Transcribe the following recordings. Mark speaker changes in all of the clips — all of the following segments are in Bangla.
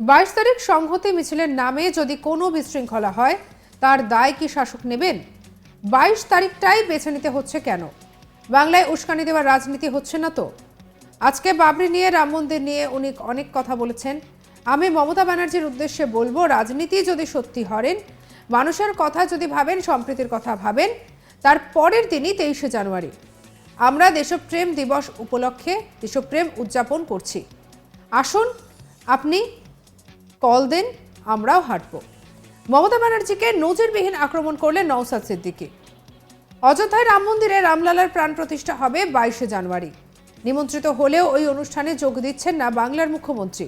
Speaker 1: বাইশ তারিখ সংহতি মিছিলের নামে যদি কোনো বিশৃঙ্খলা হয়, তার দায় কি শাসক নেবেন? বাইশ তারিখটাই বেছে নিতে হচ্ছে কেন? বাংলায় উস্কানি দেওয়ার রাজনীতি হচ্ছে না তো? আজকে বাবরি নিয়ে রাম মন্দির নিয়ে উনি অনেক কথা বলেছেন। আমি মমতা ব্যানার্জির উদ্দেশ্যে বলব, রাজনীতি যদি সত্যি হরেন, মানুষের কথা যদি ভাবেন, সম্প্রীতির কথা ভাবেন, তার পরের দিনই তেইশে জানুয়ারি। আমরা দেশপ্রেম দিবস উপলক্ষে দেশপ্রেম উদযাপন করছি। আসুন, আপনি কল দেন, আমরাও হাঁটব। মমতা ব্যানার্জিকে নজিরবিহীন আক্রমণ করলেন নওসাদ সিদ্দিকী। অযোধ্যায় রাম মন্দিরে রামলালার প্রাণ প্রতিষ্ঠা হবে বাইশে জানুয়ারি। নিমন্ত্রিত হলেও ওই অনুষ্ঠানে যোগ দিচ্ছেন না বাংলার মুখ্যমন্ত্রী।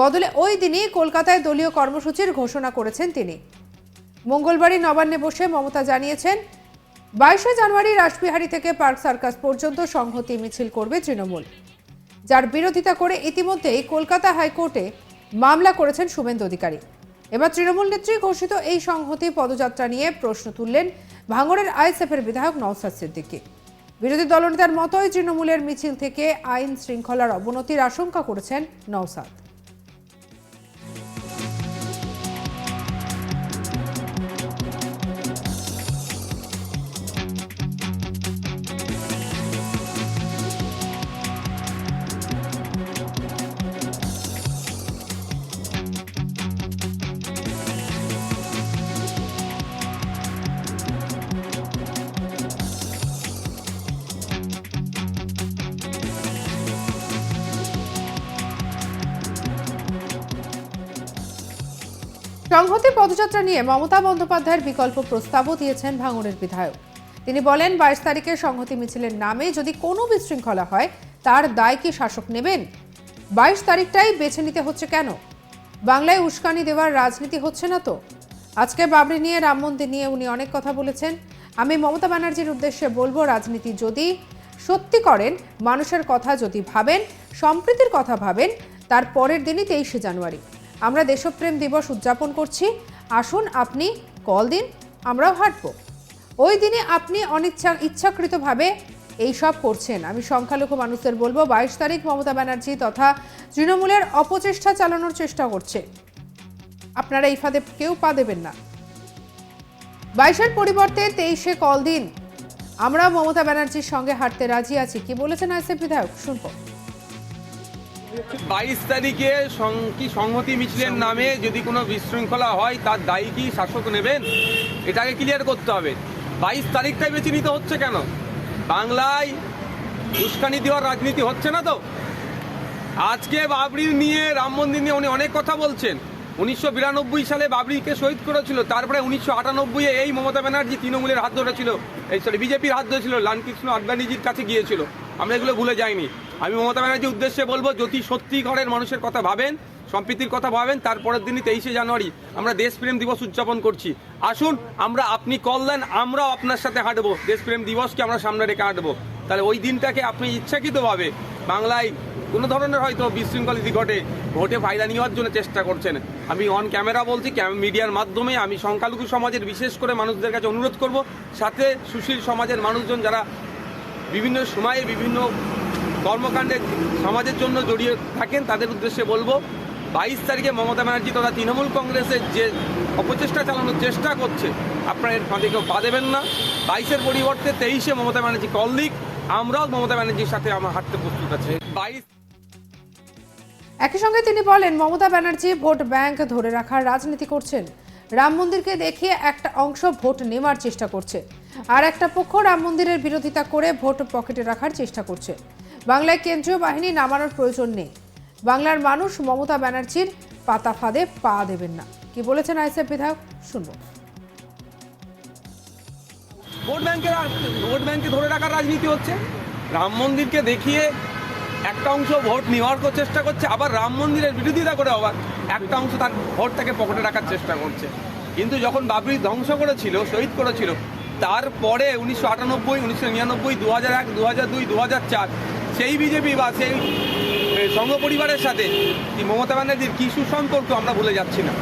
Speaker 1: বদলে ওই দিনই কলকাতায় দলীয় কর্মসূচির ঘোষণা করেছেন তিনি। মঙ্গলবারই নবান্নে বসে মমতা জানিয়েছেন, বাইশে জানুয়ারি রাসবিহারী থেকে পার্ক সার্কাস পর্যন্ত সংহতি মিছিল করবে তৃণমূল। যার বিরোধিতা করে ইতিমধ্যেই কলকাতা হাইকোর্টে মামলা করেছেন শুভেন্দু অধিকারী। এবার তৃণমূল নেত্রী ঘোষিত এই সংহতি পদযাত্রা নিয়ে প্রশ্ন তুললেন ভাঙড়ের আইএসএফের বিধায়ক নওসাদ সিদ্দিকী। বিরোধী দলনেতার মতোই তৃণমূলের মিছিল থেকে আইন শৃঙ্খলার অবনতির আশঙ্কা করেছেন নওসাদ সংহতি পদযাত্রা নিয়ে মমতা বন্দ্যোপাধ্যায়ের বিকল্প প্রস্তাবও দিয়েছেন ভাঙড়ের বিধায়ক। তিনি বলেন, বাইশ তারিখের সংহতি মিছিলের নামে যদি কোনো বিশৃঙ্খলা হয়, তার দায় কি শাসক নেবেন? বাইশ তারিখটাই বেছে নিতে হচ্ছে কেন? বাংলায় উস্কানি দেওয়ার রাজনীতি হচ্ছে না তো? আজকে বাবরি নিয়ে রাম মন্দির নিয়ে উনি অনেক কথা বলেছেন। আমি মমতা ব্যানার্জির উদ্দেশ্যে বলব, রাজনীতি যদি সত্যি করেন, মানুষের কথা যদি ভাবেন, সম্প্রীতির কথা ভাবেন, তার পরের দিনই তেইশে জানুয়ারি। আমরা দেশপ্রেম দিবস উদযাপন করছি। আসুন আপনি কল দিন, আমরাও হাঁটব। ওই দিনে আপনি অনিচ্ছা, ইচ্ছাকৃতভাবে এই সব করছেন। আমি সংখ্যালঘু মানুষদের বলব, বাইশ তারিখ মমতা ব্যানার্জি তথা তৃণমূলের অপচেষ্টা চালানোর চেষ্টা করছে। আপনারা এই ফাঁদে কেউ পা দেবেন না। বাইশের পরিবর্তে তেইশে কল দিন। আমরা মমতা ব্যানার্জির সঙ্গে হাঁটতে রাজি আছি। কি বলেছেন আইসিএফ বিধায়ক? শুনব।
Speaker 2: বাইশ তারিখে কি সংহতি মিছিলের নামে যদি কোনো বিশৃঙ্খলা হয়, তার দায়ী কি শাসক নেবেন? এটাকে ক্লিয়ার করতে হবে। বাইশ তারিখটাই বেছে নিতে হচ্ছে কেন? বাংলায় উস্কানি দেওয়ার রাজনীতি হচ্ছে না তো? আজকে বাবরি নিয়ে রাম মন্দির নিয়ে উনি অনেক কথা বলছেন। উনিশশো বিরানব্বই সালে বাবরিকে শহীদ করেছিল, তারপরে উনিশশো আটানব্বই এই মমতা ব্যানার্জি তৃণমূলের হাত ধরেছিল, এই সরি বিজেপির হাত ধরেছিল, লালকৃষ্ণ আডবাণীজির কাছে গিয়েছিল। আমরা এগুলো ভুলে যাইনি। আমি মমতা ব্যানার্জির উদ্দেশ্যে বলব, যদি সত্যি ঘরের মানুষের কথা ভাবেন, সম্প্রীতির কথা ভাবেন, তারপরের দিনই তেইশে জানুয়ারি আমরা দেশপ্রেম দিবস উদযাপন করছি। আসুন, আমরা আপনি কল দেন, আমরাও আপনার সাথে হাঁটবো। দেশপ্রেম দিবসকে আমরা সামনে রেখে হাঁটবো। তাহলে ওই দিনটাকে আপনি ইচ্ছাকৃতভাবে বাংলায় কোনো ধরনের হয়তো বিশৃঙ্খল যদি ঘটে ভোটে ফায়দা নেওয়ার জন্য চেষ্টা করছেন। আমি অন ক্যামেরা বলছি মিডিয়ার মাধ্যমে আমি সংখ্যালঘু সমাজের বিশেষ করে মানুষদের কাছে অনুরোধ করব, সাথে সুশীল সমাজের মানুষজন যারা বিভিন্ন সময়ে বিভিন্ন কর্মকাণ্ডে সমাজের জন্য জড়িয়ে থাকেন, তাদের উদ্দেশ্যে বলব, বাইশ তারিখে মমতা ব্যানার্জি তথা তৃণমূল কংগ্রেসের যে অপচেষ্টা চালানোর চেষ্টা করছে, আপনারা এর ফাঁদে কেউ পা দেবেন না। বাইশের পরিবর্তে তেইশে মমতা ব্যানার্জি কল দিক, আমরাও মমতা ব্যানার্জির সাথে আমার হাঁটতে প্রস্তুত আছে। বাইশ
Speaker 1: একই সঙ্গে তিনি বলেন, মমতা ব্যানার্জি ভোট ব্যাংক ধরে রাখার রাজনীতি করছেন। রাম মন্দিরকে দেখিয়ে একটা অংশ ভোট নেওয়ার চেষ্টা করছে। আর একটা পক্ষ রাম মন্দিরের বিরোধিতা করে ভোট পকেটে রাখার চেষ্টা করছে। বাংলায় কেন্দ্রীয় বাহিনী নামানোর প্রয়োজন নেই। বাংলার মানুষ মমতা ব্যানার্জির পাতা ফাঁদে পা দেবেন না। কি বলেছেন আইসিএফ বিধায়ক? শুনব।
Speaker 2: ভোট ব্যাংকের আর- ভোট ব্যাংকে ধরে রাখার রাজনীতি হচ্ছে। রাম মন্দিরকে দেখিয়ে একটা অংশ ভোট নেওয়ার চেষ্টা করছে, আবার রাম মন্দিরের বিরোধিতা করে আবার একটা অংশ তার ভোটটাকে পকেটে রাখার চেষ্টা করছে। কিন্তু যখন বাবরি ধ্বংস করেছিল, শহীদ করেছিল, তারপরে উনিশশো আটানব্বই, উনিশশো নিরানব্বই দু হাজার এক দু হাজার দুই দু হাজার চার, সেই বিজেপি বা সেই সংঘ পরিবারের সাথে মমতা ব্যানার্জির কী সুসম্পর্ক আমরা ভুলে যাচ্ছি না।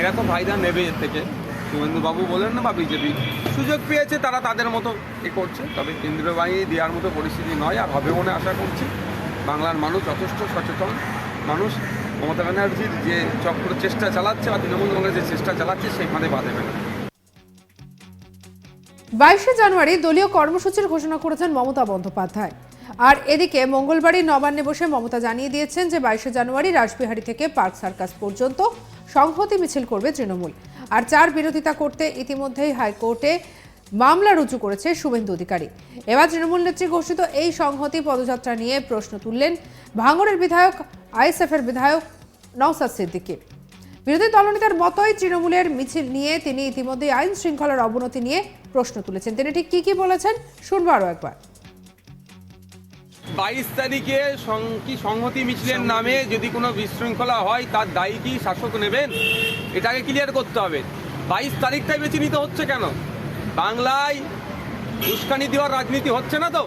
Speaker 2: এরা তো ফায়দা নেবে এর থেকে। শুভেন্দু বাবু বলেন না বা বিজেপি। সুযোগ পেয়েছে, তারা তাদের মতো এ করছে। তবে কেন্দ্রীয় বাহিনী দেওয়ার মতো পরিস্থিতি নয় আর হবে মনে আশা করছি। বাংলার মানুষ যথেষ্ট সচেতন। মানুষ মমতা ব্যানার্জির যে চক্র চেষ্টা চালাচ্ছে বা তৃণমূল কংগ্রেস যে চেষ্টা চালাচ্ছে সেই ফাঁদে পা দেবে না।
Speaker 1: বাইশে জানুয়ারি দলীয় কর্মসূচির ঘোষণা করেছেন মমতা বন্দ্যোপাধ্যায়। আর এদিকে মঙ্গলবারই নবান্নে বসে মমতা জানিয়ে দিয়েছেন যে বাইশে জানুয়ারি রাসবিহারী থেকে পার্ক সার্কাস পর্যন্ত সংহতি মিছিল করবে তৃণমূল। আর চার বিরোধিতা করতে ইতিমধ্যেই হাইকোর্টে মামলা রুজু করেছে শুভেন্দু অধিকারী। এবার তৃণমূল নেত্রী ঘোষিত এই সংহতি পদযাত্রা নিয়ে প্রশ্ন তুললেন ভাঙড়ের বিধায়ক আইএসএফের বিধায়ক নওসাদ সিদ্দিকী। বিরোধী দলনেতার মতোই তৃণমূলের মিছিল নিয়ে তিনি ইতিমধ্যে আইন শৃঙ্খলার অবনতি নিয়ে প্রশ্ন তুলেছেন। তিনি ঠিক কি কি বলেছেন শুনব আরও একবার।
Speaker 2: বাইশ তারিখে সং- কি সংহতি মিছিলের নামে যদি কোনো বিশৃঙ্খলা হয় তার দায়ী কি শাসক নেবেন? এটাকে ক্লিয়ার করতে হবে। বাইশ তারিখটাই বেছে নিতে হচ্ছে কেন? বাংলায় উস্কানি দেওয়ার রাজনীতি হচ্ছে না তো?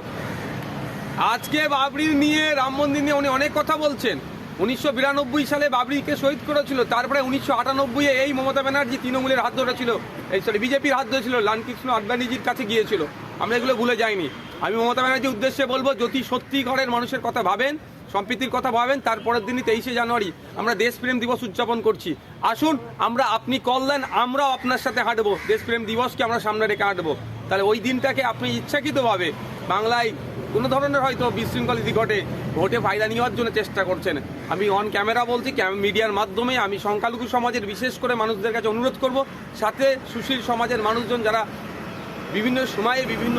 Speaker 2: আজকে বাবরি নিয়ে রাম মন্দির নিয়ে উনি অনেক কথা বলছেন। উনিশশো বিরানব্বই সালে বাবরিকে শহীদ করেছিল, তারপরে উনিশশো আটানব্বই এই মমতা ব্যানার্জি তৃণমূলের হাত ধরেছিল, এই সরি বিজেপির হাত ধরেছিল, লালকৃষ্ণ আডবাণীজির কাছে গিয়েছিল। আমরা এগুলো ভুলে যাইনি। আমি মমতা ব্যানার্জির উদ্দেশ্যে বলব, যদি সত্যি ঘরের মানুষের কথা ভাবেন সম্প্রীতির কথা ভাবেন, তারপরের দিনই তেইশে জানুয়ারি আমরা দেশপ্রেম দিবস উদযাপন করছি। আসুন, আমরা আপনি কল দেন, আমরাও আপনার সাথে হাঁটবো। দেশপ্রেম দিবসকে আমরা সামনে রেখে হাঁটবো। তাহলে ওই দিনটাকে আপনি ইচ্ছাকৃতভাবে বাংলায় কোনো ধরনের হয়তো বিশৃঙ্খলিতি ঘটে, ভোটে ফায়দা নেওয়ার জন্য চেষ্টা করছেন। আমি অন ক্যামেরা বলছি মিডিয়ার মাধ্যমে আমি সংখ্যালঘু সমাজের বিশেষ করে মানুষদের কাছে অনুরোধ করব, সাথে সুশীল সমাজের মানুষজন যারা বিভিন্ন সময়ে বিভিন্ন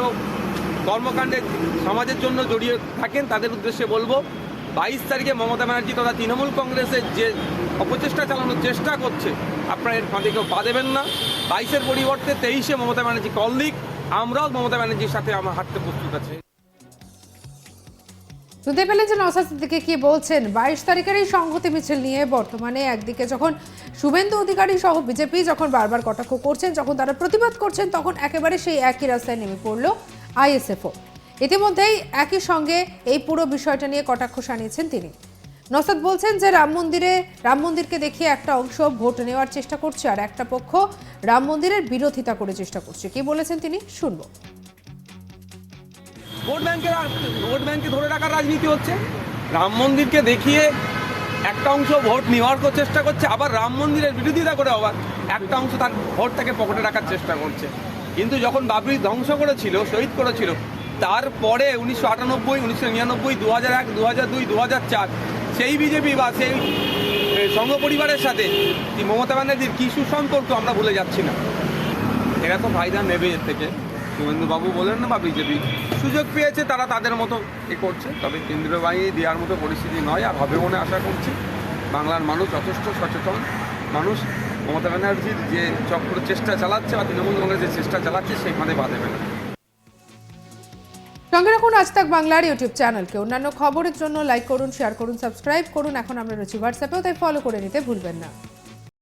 Speaker 2: কর্মকাণ্ডে সমাজের জন্য জড়িয়ে থাকেন, তাদের উদ্দেশ্যে বলব বাইশ তারিখে মমতা ব্যানার্জি তথা তৃণমূল কংগ্রেসের যে অপচেষ্টা চালানোর চেষ্টা করছে, আপনারা এর ফাঁদে কেউ পা দেবেন না। বাইশের পরিবর্তে তেইশে মমতা ব্যানার্জি কল দিক আমরাও মমতা ব্যানার্জির সাথে আমার হাঁটতে প্রস্তুত আছে।
Speaker 1: শুনতে পেলেন যে নওসাদ সিদ্দিকী কি বলছেন? বাইশ তারিখের এই সংহতি মিছিল নিয়ে বর্তমানে একদিকে যখন শুভেন্দু অধিকারী সহ বিজেপি যখন বারবার কটাক্ষ করছেন, যখন তারা প্রতিবাদ করছেন, তখন একেবারে সেই একই রাস্তায় নেমে পড়ল আইএসএফও। ইতিমধ্যেই একই সঙ্গে এই পুরো বিষয়টা নিয়ে কটাক্ষ শানিয়েছেন তিনি। নসাদ বলছেন যে রাম মন্দিরে, রাম মন্দিরকে দেখিয়ে একটা অংশ ভোট নেওয়ার চেষ্টা করছে আর একটা পক্ষ রাম মন্দিরের বিরোধিতা করে চেষ্টা করছে। কি বলেছেন তিনি? শুনব।
Speaker 2: ভোট ব্যাংকের ভোট ব্যাংকে ধরে রাখার রাজনীতি হচ্ছে। রাম মন্দিরকে দেখিয়ে একটা অংশ ভোট নেওয়ার চেষ্টা করছে, আবার রাম মন্দিরের বিরোধিতা করে আবার একটা অংশ তার ভোটটাকে পকেটে রাখার চেষ্টা করছে। কিন্তু যখন বাবরি ধ্বংস করেছিল, শহীদ করেছিল তারপরে উনিশশো আটানব্বই, উনিশশো নিরানব্বই দু হাজার এক দু হাজার দুই দু হাজার চার, সেই বিজেপি বা সেই সংঘ পরিবারের সাথে মমতা ব্যানার্জির কী সুসম্পর্ক আমরা ভুলে যাচ্ছি না। এরা তো ফায়দা নেবে এর থেকে। শুভেন্দু বাবু বলেন না বা বিজেপি সুযোগ পেয়েছে, তারা তাদের মতো এ করছে। তবে কেন্দ্রীয় বাহিনী দেওয়ার মতো পরিস্থিতি নয় আর হবে মনে আশা করছি। বাংলার মানুষ যথেষ্ট সচেতন। মানুষ মমতা ব্যানার্জির যে চক্র, চেষ্টা চালাচ্ছে বা তৃণমূল কংগ্রেস যে চেষ্টা চালাচ্ছে সেই ফাঁদে না।
Speaker 1: সঙ্গে রাখুন আজ তাক বাংলার ইউটিউব চ্যানেলকে। অন্যান্য খবরের জন্য লাইক করুন শেয়ার করুন সাবস্ক্রাইব করুন। এখন আমরা রয়েছি হোয়াটসঅ্যাপেও তাই ফলো করে নিতে ভুলবেন না।